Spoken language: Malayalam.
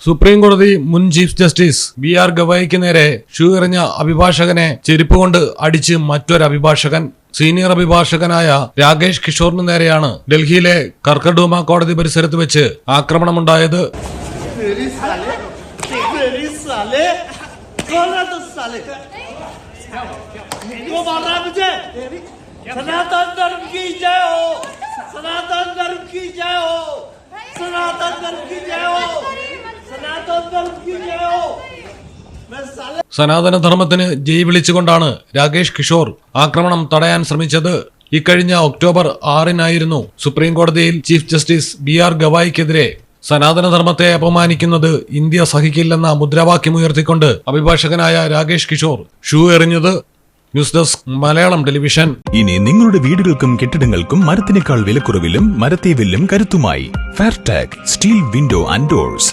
സുപ്രീം കോടതി മുൻ ചീഫ് ജസ്റ്റിസ് ബി ആർ ഗവായിക്ക് നേരെ ഷൂ എറിഞ്ഞ അഭിഭാഷകനെ ചെരുപ്പ് കൊണ്ട് അടിച്ച് മറ്റൊരു അഭിഭാഷകൻ സീനിയർ അഭിഭാഷകനായ രാകേഷ് കിഷോറിന് നേരെയാണ് ഡൽഹിയിലെ കർക്കഡൂമ കോടതി പരിസരത്ത് വെച്ച് ആക്രമണമുണ്ടായത്. मेरी സനാതന ധർമ്മത്തിന് ജയ് വിളിച്ചുകൊണ്ടാണ് രാകേഷ് കിഷോർ ആക്രമണം തടയാൻ ശ്രമിച്ചത്. ഇക്കഴിഞ്ഞ ഒക്ടോബർ ആറിനായിരുന്നു സുപ്രീം കോടതിയിൽ ചീഫ് ജസ്റ്റിസ് ബി ആർ ഗവായിക്കെതിരെ സനാതനധർമ്മത്തെ അപമാനിക്കുന്നത് ഇന്ത്യ സഹിക്കില്ലെന്ന മുദ്രാവാക്യമുയർത്തിക്കൊണ്ട് അഭിഭാഷകനായ Rakesh Kishore shoe എറിഞ്ഞത്. News desk Malayalam television. ഇനി നിങ്ങളുടെ വീടുകൾക്കും കെട്ടിടങ്ങൾക്കും മരത്തിനേക്കാൾ വിലക്കുറവിലും മരത്തെ വില്ലും കരുത്തുമായി. Fairtag steel window and doors